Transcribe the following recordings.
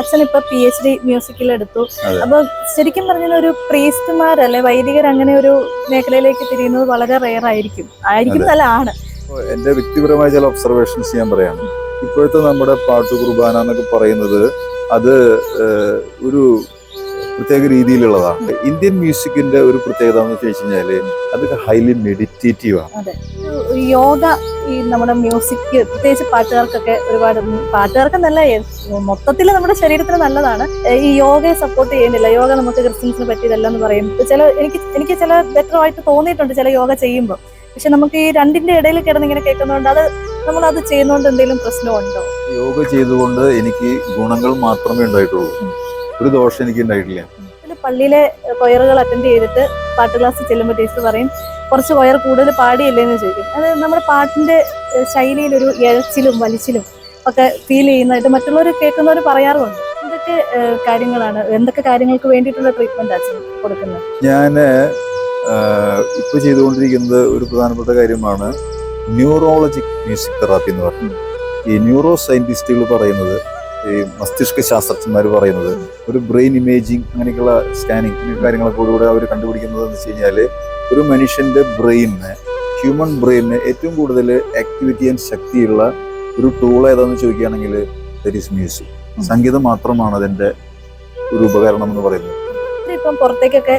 അച്ഛൻ ഇപ്പൊ P H D മ്യൂസിക്കിൽ എടുത്തു. അപ്പൊ ശരിക്കും പറഞ്ഞാൽ ഒരു പ്രീസ്റ്റുമാർ അല്ലെ വൈദികർ അങ്ങനെ ഒരു മേഖലയിലേക്ക് തിരിയുന്നത് വളരെ റെയർ ആയിരിക്കും. ആയിരിക്കും. അല്ല ആണ് എന്റെ വ്യക്തിപരമായ ചില ഒബ്സർവേഷൻസ് ഞാൻ പറയാണ് ഇപ്പോഴത്തെ നമ്മുടെ പാട്ട് കുർബാന എന്നൊക്കെ പറയുന്നത് അത് ഒരു പ്രത്യേക രീതിയിലുള്ളതാണ്. ഇന്ത്യൻ മ്യൂസിക്കിന്റെ ഒരു പ്രത്യേകത എന്ന് വെച്ച് കഴിഞ്ഞാൽ അത് ഹൈലി മെഡിറ്റേറ്റീവ് ആണ്. യോഗ ഈ നമ്മുടെ മ്യൂസിക് പ്രത്യേകിച്ച് പാട്ടുകാർക്കൊക്കെ ഒരുപാട് പാട്ടുകാർക്ക് നല്ല മൊത്തത്തിൽ നമ്മുടെ ശരീരത്തിന് നല്ലതാണ്. ഈ യോഗയെ സപ്പോർട്ട് ചെയ്യുന്നില്ല. യോഗ നമുക്ക് ക്രിസ്ത്യൻസിന് പറ്റിയതല്ല എന്ന് പറയും. ചില എനിക്ക് എനിക്ക് ചില ബെറ്റർ ആയിട്ട് തോന്നിയിട്ടുണ്ട് ചില യോഗ ചെയ്യുമ്പോൾ. പക്ഷെ നമുക്ക് ഈ രണ്ടിന്റെ ഇടയിൽ കിടന്ന് ഇങ്ങനെ കേൾക്കുന്നതുകൊണ്ട് അത് നമ്മൾ അത് ചെയ്യുന്നതുകൊണ്ട് എന്തെങ്കിലും പ്രശ്നമുണ്ടോ? യോഗ ചെയ്തുകൊണ്ട് എനിക്ക് ഗുണങ്ങൾ മാത്രമേ ഉണ്ടായിട്ടുള്ളൂ. ഒരു ദോഷം എനിക്ക് ഉണ്ടായിട്ടില്ല. പള്ളിയിലെ കൊയറുകൾ അറ്റൻഡ് ചെയ്തിട്ട് പാട്ട് ക്ലാസ് ചെല്ലുമ്പോൾ ടീച്ചർ പറയും കുറച്ച് വയർ കൂടുതൽ പാടിയില്ലേന്ന് ചോദിക്കും. അത് നമ്മുടെ പാട്ടിന്റെ ശൈലിയിലൊരു എഴച്ചിലും വലിച്ചിലും ഒക്കെ ഫീൽ ചെയ്യുന്നതായിട്ട് മറ്റുള്ളവർ കേൾക്കുന്നവർ പറയാറുമുണ്ട് എന്തൊക്കെ കാര്യങ്ങളാണ് എന്തൊക്കെ കാര്യങ്ങൾക്ക് വേണ്ടിയിട്ടുള്ള ട്രീറ്റ്മെന്റ് അച്ഛൻ കൊടുക്കുന്നത്? ഞാൻ ഇപ്പൊ ചെയ്തുകൊണ്ടിരിക്കുന്നത് ഒരു പ്രധാനപ്പെട്ട കാര്യമാണ്. ന്യൂറോളജിക് മ്യൂസിക് തെറാപ്പി എന്ന് പറയുന്നത്. ഈ ന്യൂറോ സയന്റിസ്റ്റുകൾ പറയുന്നത് ഈ മസ്തിഷ്ക ശാസ്ത്രജ്ഞന്മാർ പറയുന്നത് ഒരു ബ്രെയിൻ ഇമേജിങ് അങ്ങനെയൊക്കെയുള്ള സ്കാനിങ് കാര്യങ്ങളൊക്കെ കൂടെ അവർ കണ്ടുപിടിക്കുന്നത് എന്ന് വെച്ച് കഴിഞ്ഞാൽ ഒരു മനുഷ്യന്റെ ബ്രെയിനിന് ഹ്യൂമൻ ബ്രെയിനിന് ഏറ്റവും കൂടുതൽ ആക്ടിവിറ്റി ആൻഡ് ശക്തിയുള്ള ഒരു ടൂൾ ഏതാണെന്ന് ചോദിക്കുകയാണെങ്കിൽ ദറ്റ് ഈസ് മ്യൂസിക് സംഗീതം മാത്രമാണ് അതിന്റെ ഒരു ഉപകരണം എന്ന് പറയുന്നത്. ഇപ്പം പുറത്തേക്കൊക്കെ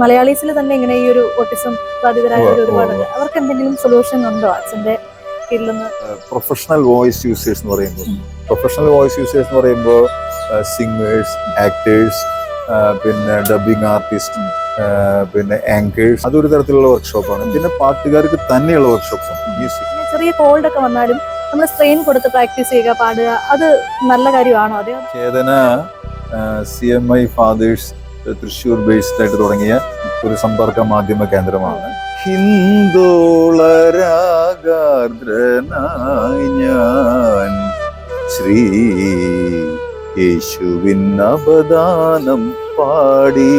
മലയാളീസിൽ തന്നെ ഇങ്ങനെ ഈ ഒരു ഓട്ടിസം ബാധിതരായ ഒരുപാടുണ്ട്. അവർക്ക് എന്തെങ്കിലും സൊല്യൂഷൻ ഉണ്ടോ? അച്ഛന്റെ കീഴിൽ പ്രൊഫഷണൽ വോയിസ് യൂസേഴ്സ് എന്ന് പറയുമ്പോൾ. പ്രൊഫഷണൽ വോയിസ് യൂസേഴ്സ് എന്ന് പറയുമ്പോൾ സിംഗേഴ്സ് ആക്ടേഴ്സ് പിന്നെ ഡബിങ് ആർട്ടിസ്റ്റ് പിന്നെ ആങ്കേഴ്സ് അതൊരു തരത്തിലുള്ള വർക്ക്ഷോപ്പാണ് പിന്നെ പാട്ടുകാർക്ക് തന്നെയുള്ള വർക്ക്ഷോപ്പാണ് മ്യൂസിക് ചെറിയ കോൾഡ് ഒക്കെ വന്നാലും നമ്മൾ സ്ട്രെയിൻ കൊടുത്ത് പ്രാക്ടീസ് ചെയ്യുക പാടുക അത് നല്ല കാര്യമാണോ? അതെ. Chetana C M I fathers Thrissur based ആയിട്ട് തുടങ്ങിയ ഒരു സമ്പർക്ക മാധ്യമ കേന്ദ്രമാണ്. ഹിന്ദോളരാഗാർദ്രനായി ഞാൻ ശ്രീ യേശുവിൻ അവദാനം പാടി.